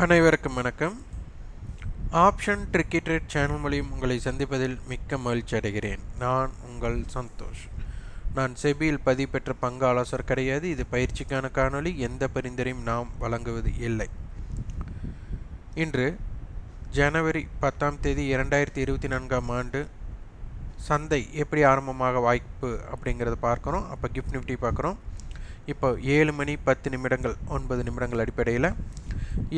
அனைவருக்கும் வணக்கம். Option ட்ரிக்கெட் channel மூலியம் உங்களை சந்திப்பதில் மிக்க மகிழ்ச்சி அடைகிறேன். நான் உங்கள் சந்தோஷ். நான் செபியில் பதிவு பெற்ற பங்கு ஆலோசர் கிடையாது. இது பயிற்சிக்கான காணொளி. எந்த பரிந்துரையும் நாம் வழங்குவது இல்லை. இன்று ஜனவரி பத்தாம் தேதி இரண்டாயிரத்தி இருபத்தி நான்காம் ஆண்டு சந்தை எப்படி ஆரம்பமாக வாய்ப்பு அப்படிங்கிறத பார்க்குறோம். அப்போ கிஃப்ட் நிஃப்டி பார்க்குறோம். இப்போ ஏழு மணி பத்து நிமிடங்கள் ஒன்பது நிமிடங்கள் அடிப்படையில்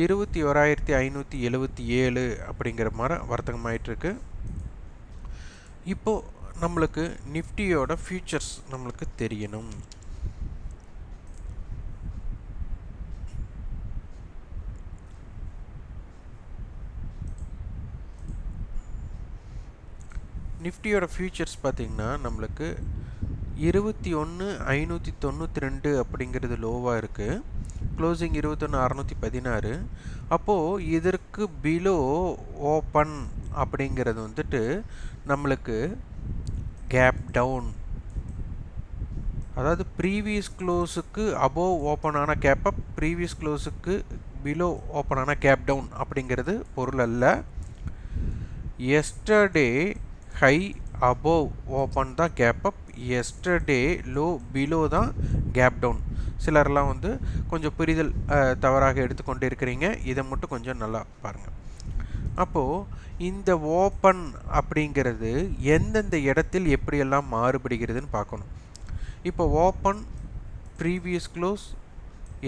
இருபத்தி ஓராயிரத்தி ஐநூற்றி எழுபத்தி ஏழு அப்படிங்கிற மாதிரி வர்த்தகமாயிட்டிருக்கு. இப்போது நம்மளுக்கு நிஃப்டியோட ஃபியூச்சர்ஸ் நம்மளுக்கு தெரியணும். நிஃப்டியோட ஃபியூச்சர்ஸ் பார்த்திங்கன்னா நம்மளுக்கு இருபத்தி ஒன்று ஐநூற்றி தொண்ணூற்றி ரெண்டு அப்படிங்கிறது லோவாக இருக்குது க்ளோசிங் இருபத்தொன்று அறநூற்றி பதினாறு. அப்போது இதற்கு பிலோ ஓப்பன் அப்படிங்கிறது வந்துட்டு நம்மளுக்கு கேப் டவுன் அதாவது ப்ரீவியஸ் க்ளோஸுக்கு அபோவ் ஓப்பனான கேப் அப் ப்ரீவியஸ் க்ளோஸுக்கு பிலோ ஓப்பனான கேப் டவுன் அப்படிங்கிறது பொருள் அல்ல. எஸ்டர்டே ஹை அபோவ் ஓப்பன் தான் gap up yesterday low below தான் கேப் டவுன் சிலர்லாம் வந்து கொஞ்சம் புரிதல் தவறாக எடுத்துக்கொண்டு இருக்கிறீங்க இதை மட்டும் கொஞ்சம் நல்லா பாருங்கள் அப்போது இந்த ஓப்பன் அப்படிங்கிறது எந்தெந்த இடத்தில் எப்படியெல்லாம் மாறுபடுகிறதுன்னு பார்க்கணும். இப்போ open previous close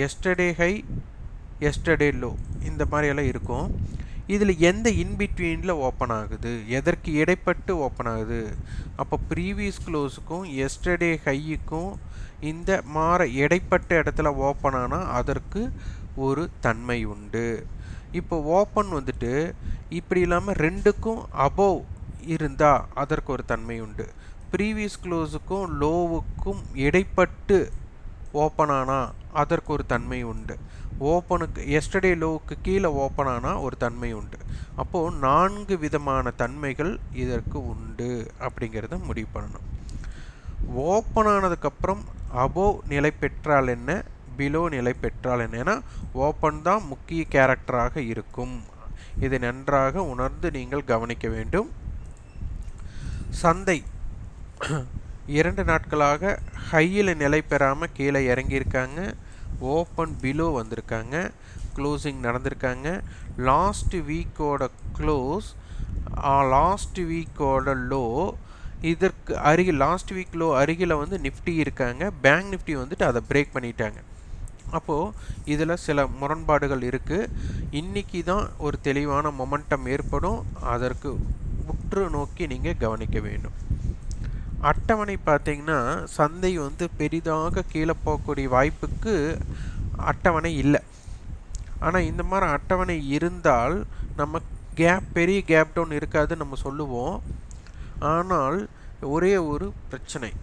yesterday high yesterday low இந்த மாதிரியெல்லாம் இருக்கும். இதில் எந்த இன்பிட்வீனில் ஓப்பன் ஆகுது எதற்கு இடைப்பட்டு ஓப்பன் ஆகுது? அப்போ ப்ரீவியஸ் க்ளோஸுக்கும் எஸ்டர்டே ஹையுக்கும் இந்த மாற இடைப்பட்ட இடத்துல ஓப்பன் ஆனால் அதற்கு ஒரு தன்மை உண்டு. இப்போ ஓப்பன் வந்துட்டு இப்படி இல்லாமல் ரெண்டுக்கும் அபோவ் இருந்தால் அதற்கு ஒரு தன்மை உண்டு. ப்ரீவியஸ் க்ளோஸுக்கும் லோவுக்கும் இடைப்பட்டு ஓப்பன் ஆனால் அதற்கு ஒரு தன்மை உண்டு. ஓப்பனுக்கு எஸ்டர்டே லோவுக்கு கீழே ஓப்பன் ஆனால் ஒரு தன்மை உண்டு. அப்போது நான்கு விதமான தன்மைகள் இதற்கு உண்டு அப்படிங்கிறத முடிவு பண்ணணும். ஓப்பன் ஆனதுக்கப்புறம் அபோவ் நிலை பெற்றால் என்ன? பிலோ நிலை பெற்றால் என்ன? ஏன்னா ஓப்பன் தான் முக்கிய கேரக்டராக இருக்கும். இதை நன்றாக உணர்ந்து நீங்கள் கவனிக்க வேண்டும். சந்தை. இரண்டு நாட்களாக ஹையில் நிலை பெறாமல் கீழே இறங்கியிருக்காங்க. ஓப்பன் பிலோ வந்திருக்காங்க. க்ளோசிங் நடந்திருக்காங்க. லாஸ்ட் வீக்கோட க்ளோஸ் லாஸ்ட் வீக்கோட லோ இதற்கு அருகில் லாஸ்ட் வீக்லோ அருகில் வந்து நிஃப்டி இருக்காங்க. பேங்க் நிஃப்டி வந்துட்டு அதை பிரேக் பண்ணிட்டாங்க. அப்போது இதில் சில முரண்பாடுகள் இருக்குது இன்றைக்கி தான் ஒரு தெளிவான மொமெண்டம் ஏற்படும். அதற்கு உற்று நோக்கி நீங்கள் கவனிக்க வேண்டும். அட்டவணை பார்த்திங்கன்னா சந்தை வந்து பெரிதாக கீழே போகக்கூடிய வாய்ப்புக்கு அட்டவணை இல்லை. ஆனால் இந்த மாதிரி அட்டவணை இருந்தால் நம்ம கேப் பெரிய கேப் டவுன் இருக்காதுன்னு நம்ம சொல்லுவோம். ஆனால் ஒரே ஒரு பிரச்சனை.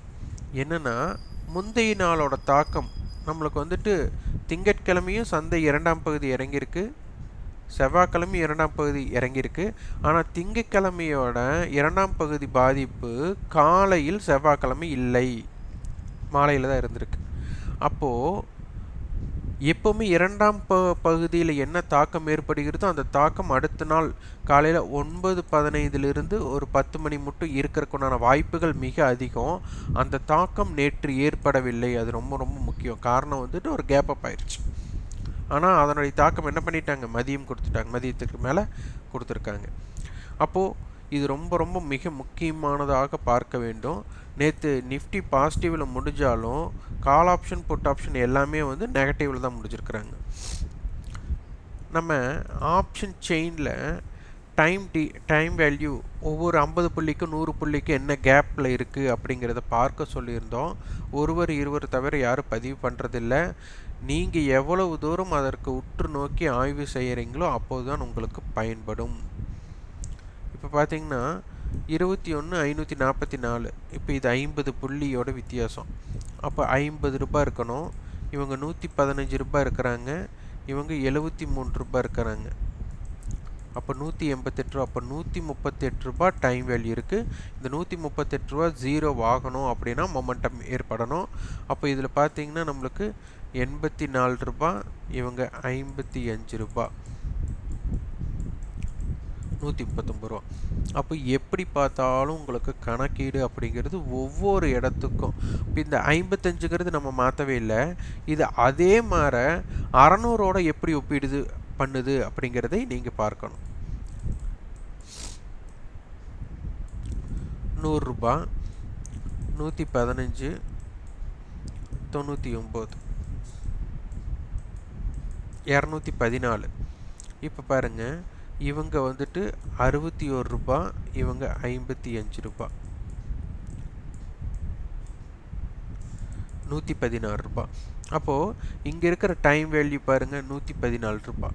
என்னென்னா முந்தைய நாளோட தாக்கம் நம்மளுக்கு வந்துட்டு திங்கட்கிழமையும் சந்தை இரண்டாம் பகுதி இறங்கியிருக்கு. செவ்வாய்க்கிழமை இரண்டாம் பகுதி இறங்கியிருக்கு. ஆனால் திங்கக்கிழமையோட இரண்டாம் பகுதி பாதிப்பு காலையில் செவ்வாய்க்கிழமை இல்லை. மாலையில் தான் இருந்திருக்கு. அப்போது எப்போவுமே இரண்டாம் ப பகுதியில் என்ன தாக்கம் ஏற்படுகிறதோ அந்த தாக்கம் அடுத்த நாள் காலையில் ஒன்பது பதினைந்திலிருந்து ஒரு பத்து மணி மட்டும் இருக்கிறக்குண்டான வாய்ப்புகள் மிக அதிகம். அந்த தாக்கம் நேற்று ஏற்படவில்லை. அது ரொம்ப ரொம்ப முக்கியம். காரணம் வந்துட்டு ஒரு கேப் அப் ஆயிடுச்சு ஆனால் அதனுடைய தாக்கம் என்ன பண்ணிட்டாங்க? மதியம் கொடுத்துட்டாங்க. மதியத்துக்கு மேலே கொடுத்துருக்காங்க. அப்போது இது ரொம்ப ரொம்ப மிக முக்கியமானதாக பார்க்க வேண்டும். நேற்று நிஃப்டி பாசிட்டிவில் முடிஞ்சாலும் கால் ஆப்ஷன் புட் ஆப்ஷன் எல்லாமே வந்து நெகட்டிவில் தான் முடிஞ்சிருக்கிறாங்க. நம்ம ஆப்ஷன் செயினில் டைம் டி டைம் வேல்யூ ஒவ்வொரு ஐம்பது புள்ளிக்கும் நூறு புள்ளிக்கும் என்ன கேப்பில் இருக்குது அப்படிங்கிறத பார்க்க சொல்லியிருந்தோம். ஒருவர் இருவர் தவிர யாரும் பதிவு பண்ணுறதில்ல நீங்கள் எவ்வளவு தூரம் அதற்கு உற்று நோக்கி ஆய்வு செய்கிறீங்களோ அப்போது தான் உங்களுக்கு பயன்படும். இப்போ பார்த்தீங்கன்னா இருபத்தி ஒன்று ஐநூற்றி நாற்பத்தி நாலு இப்போ இது ஐம்பது புள்ளியோட வித்தியாசம். அப்போ ஐம்பது ரூபாய் இருக்கணும். இவங்க நூற்றி பதினஞ்சு ரூபாய் இருக்கிறாங்க. இவங்க எழுபத்தி மூணு ரூபாய் இருக்கிறாங்க. அப்போ நூற்றி எண்பத்தெட்டு ரூபா. அப்போ நூற்றி முப்பத்தெட்டு ரூபா டைம் வேல்யூ இருக்குது இந்த நூற்றி முப்பத்தெட்டு ரூபா ஜீரோ ஆகணும் அப்படின்னா மொமெண்டம் ஏற்படணும். அப்போ இதில் பார்த்தீங்கன்னா நம்மளுக்கு எண்பத்தி நாலு ரூபா இவங்க ஐம்பத்தி அஞ்சு ரூபா நூற்றி முப்பத்தொம்பது ரூபா. அப்போ எப்படி பார்த்தாலும் உங்களுக்கு கணக்கீடு அப்படிங்கிறது ஒவ்வொரு இடத்துக்கும். இப்போ இந்த ஐம்பத்தஞ்சுங்கிறது நம்ம மாற்றவே இல்லை. இது அதே மாதிரி அறநூறோட எப்படி ஒப்பிடுது பண்ணுது அப்படிங்கிறதை நீங்கள் பார்க்கணும். நூறுரூபா நூற்றி பதினஞ்சு தொண்ணூற்றி ஒம்பது இரநூத்தி பதினாலு. இப்போ பாருங்கள் இவங்க வந்துட்டு அறுபத்தி ஒரு ரூபா இவங்க ஐம்பத்தி அஞ்சு ரூபா. நூற்றி பதினாறு ரூபா. அப்போது இங்கே இருக்கிற டைம் வேல்யூ பாருங்கள் நூற்றி பதினாலு ரூபா.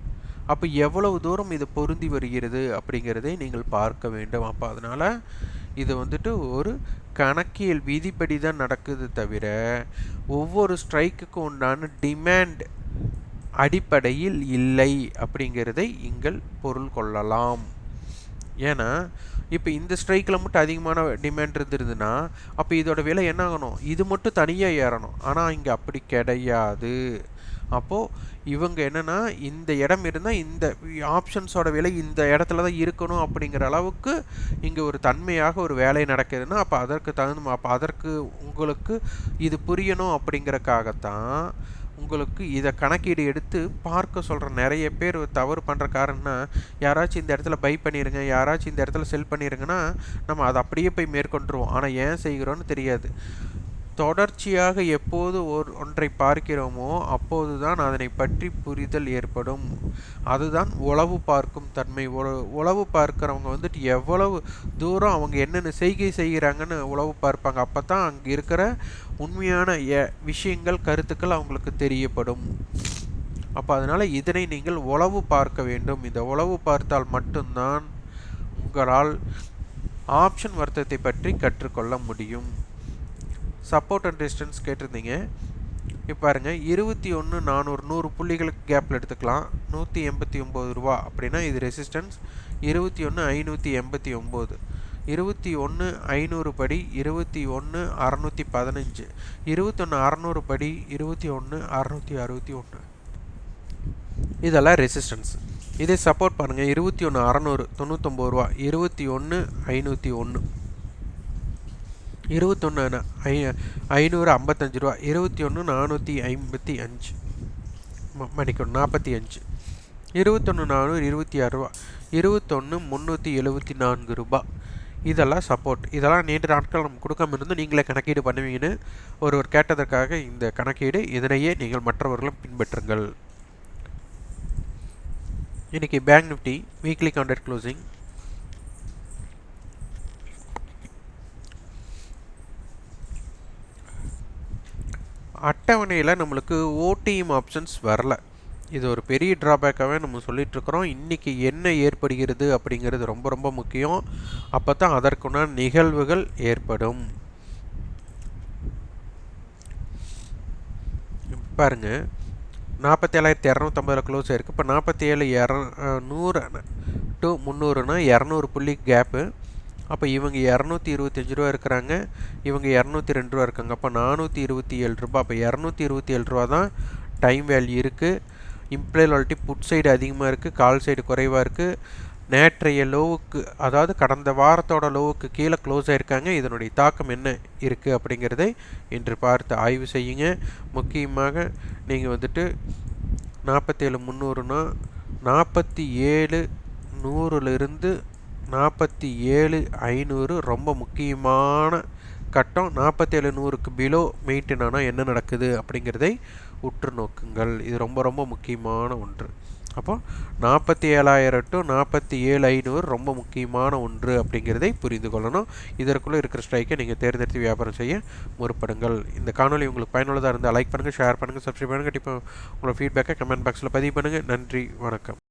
அப்போ எவ்வளவு தூரம் இது பொருந்தி வருகிறது அப்படிங்கிறதை நீங்கள் பார்க்க வேண்டும். அப்போ அதனால் இது வந்துட்டு ஒரு கணக்கியல் விதிப்படி தான் நடக்குது தவிர ஒவ்வொரு ஸ்ட்ரைக்குக்கும் உண்டான டிமாண்ட் அடிப்படையில் இல்லை அப்படிங்கிறதை இங்கள் பொருள் கொள்ளலாம். ஏன்னா இப்போ இந்த ஸ்ட்ரைக்கில் மட்டும் அதிகமான டிமாண்ட் இருந்திருதுன்னா அப்போ இதோட விலை என்ன ஆகணும் இது மட்டும் தனியாக ஏறணும். ஆனால் இங்கே அப்படி கிடையாது. அப்போது இவங்க என்னென்னா இந்த இடம் இருந்தால் இந்த ஆப்ஷன்ஸோட விலை இந்த இடத்துல தான் இருக்கணும் அப்படிங்கிற அளவுக்கு இங்கே ஒரு தன்மையாக ஒரு வேலை நடக்குதுன்னா அப்போ அதற்கு தகுந்த அப்போ அதற்கு உங்களுக்கு இது புரியணும் அப்படிங்கிறக்காகத்தான் உங்களுக்கு இதை கணக்கீடு எடுத்து பார்க்க சொல்கிற நிறைய பேர் தவறு பண்ணுற காரணம்னா யாராச்சும் இந்த இடத்துல பை பண்ணிடுங்க யாராச்சும் இந்த இடத்துல செல் பண்ணிடுங்கன்னா நம்ம அதை அப்படியே போய் மேற்கொண்டுருவோம். ஆனால் ஏன் செய்கிறோன்னு தெரியாது. தொடர்ச்சியாக எப்போது ஒரு ஒன்றை பார்க்கிறோமோ அப்போது தான் அதனை பற்றி புரிதல் ஏற்படும். அதுதான் உளவு பார்க்கும் தன்மை. உளவு பார்க்குறவங்க வந்துட்டு எவ்வளவு தூரம் அவங்க என்னென்ன செய்கை செய்கிறாங்கன்னு உளவு பார்ப்பாங்க. அப்போ தான் அங்கே இருக்கிற உண்மையான விஷயங்கள் கருத்துக்கள் அவங்களுக்கு தெரியப்படும். அப்போ அதனால் இதனை நீங்கள் உளவு பார்க்க வேண்டும். இந்த உளவு பார்த்தால் மட்டும்தான் உங்களால் ஆப்ஷன் வர்த்தத்தை பற்றி கற்றுக்கொள்ள முடியும். சப்போர்ட் அண்ட் டிஸ்டன்ஸ் கேட்டிருந்தீங்க. இப்போ பாருங்கள் இருபத்தி ஒன்று நானூறு நூறு புள்ளிகளுக்கு கேப்பில் எடுத்துக்கலாம். நூற்றி எண்பத்தி ஒம்பது ரூபா அப்படின்னா இது ரெசிஸ்டன்ஸ் இருபத்தி ஒன்று ஐநூற்றி எண்பத்தி ஒம்பது இருபத்தி ஒன்று ஐநூறு படி இருபத்தி ஒன்று அறநூற்றி பதினஞ்சு. இருபத்தொன்று அறநூறு படி இருபத்தி ஒன்று அறநூற்றி அறுபத்தி ஒன்று. இதெல்லாம் ரெசிஸ்டன்ஸ் இதே சப்போர்ட் பண்ணுங்கள் இருபத்தி ஒன்று அறநூறு தொண்ணூற்றொம்பது ரூபா. இருபத்தி ஒன்று ஐநூற்றி ஒன்று இருபத்தொன்று ஐ ஐநூறு ஐம்பத்தஞ்சு ரூபா. இருபத்தி ஒன்று நானூற்றி ஐம்பத்தி அஞ்சு. மன்னிக்கணும் நாற்பத்தி அஞ்சு. இருபத்தொன்று நானூறு இருபத்தி ஆறு ரூபா. இருபத்தொன்று முந்நூற்றி எழுபத்தி நான்கு ரூபா. இதெல்லாம் சப்போர்ட் இதெல்லாம் நீண்ட நாட்கள் நம்ம கொடுக்காம இருந்து நீங்களே கணக்கீடு பண்ணுவீங்கன்னு ஒருவர் கேட்டதற்காக இந்த கணக்கீடு. இதனையே நீங்கள் மற்றவர்களும் பின்பற்றுங்கள். இன்றைக்கி bank Nifty weekly contract closing அட்டவணையில் நம்மளுக்கு ஓடிஎம் ஆப்ஷன்ஸ் வரல. இது ஒரு பெரிய ட்ராபேக்காகவே நம்ம சொல்லிகிட்ருக்குறோம் இன்றைக்கி என்ன ஏற்படுகிறது அப்படிங்கிறது ரொம்ப ரொம்ப முக்கியம். அப்போ தான் அதற்குண்டான நிகழ்வுகள் ஏற்படும். பாருங்க. நாற்பத்தி ஏழாயிரத்தி இரநூத்தம்பதில் க்ளோஸ் ஆயிருக்கு. இப்போ நாற்பத்தி ஏழு இர நூறு டு முந்நூறுனா இரநூறு புள்ளி கேப்பு அப்போ இவங்க இரநூத்தி இருபத்தஞ்சி ரூபா இருக்கிறாங்க. இவங்க இரநூத்தி ரெண்டு ரூபா இருக்காங்க. அப்போ நானூற்றி இருபத்தி ஏழு ரூபா. அப்போ இரநூத்தி இருபத்தி ஏழு ரூபா தான் டைம் வேல்யூ இருக்குது இம்ப்ளாய்லாலிட்டி புட் சைடு அதிகமாக இருக்குது கால் சைடு குறைவாக இருக்குது நேற்றைய லோவுக்கு அதாவது கடந்த வாரத்தோட லோவுக்கு கீழே க்ளோஸ் ஆகிருக்காங்க இதனுடைய தாக்கம் என்ன இருக்குது அப்படிங்கிறதை இன்று பார்த்து ஆய்வு செய்யுங்க. முக்கியமாக நீங்கள் வந்துட்டு நாற்பத்தேழு முந்நூறுனா நாற்பத்தி ஏழு நூறுலேருந்து நாற்பத்தி ஏழு ஐநூறு ரொம்ப முக்கியமான கட்டம். நாற்பத்தேழு நூறுக்கு பிலோ மெயின்டைன் ஆனால் என்ன நடக்குது அப்படிங்கிறதை உற்று நோக்குங்கள். இது ரொம்ப ரொம்ப முக்கியமான ஒன்று. அப்போ நாற்பத்தி ஏழாயிரம் டு நாற்பத்தி ஏழு ஐநூறு ரொம்ப முக்கியமான ஒன்று அப்படிங்கிறதை புரிந்து கொள்ளணும். இதற்குள்ளே இருக்கிற ஸ்ட்ரைக்கை நீங்கள் தேர்ந்தெடுத்து வியாபாரம் செய்ய முற்படுங்கள். இந்த காணொலி உங்களுக்கு பயனுள்ளதாக இருந்தால் லைக் பண்ணுங்கள் ஷேர் பண்ணுங்கள் சப்ஸ்கிரைப் பண்ணுங்கள் கண்டிப்பாக உங்களோட ஃபீட்பேக்கை கமெண்ட் பாக்ஸில் பதிவு பண்ணுங்கள் நன்றி வணக்கம்.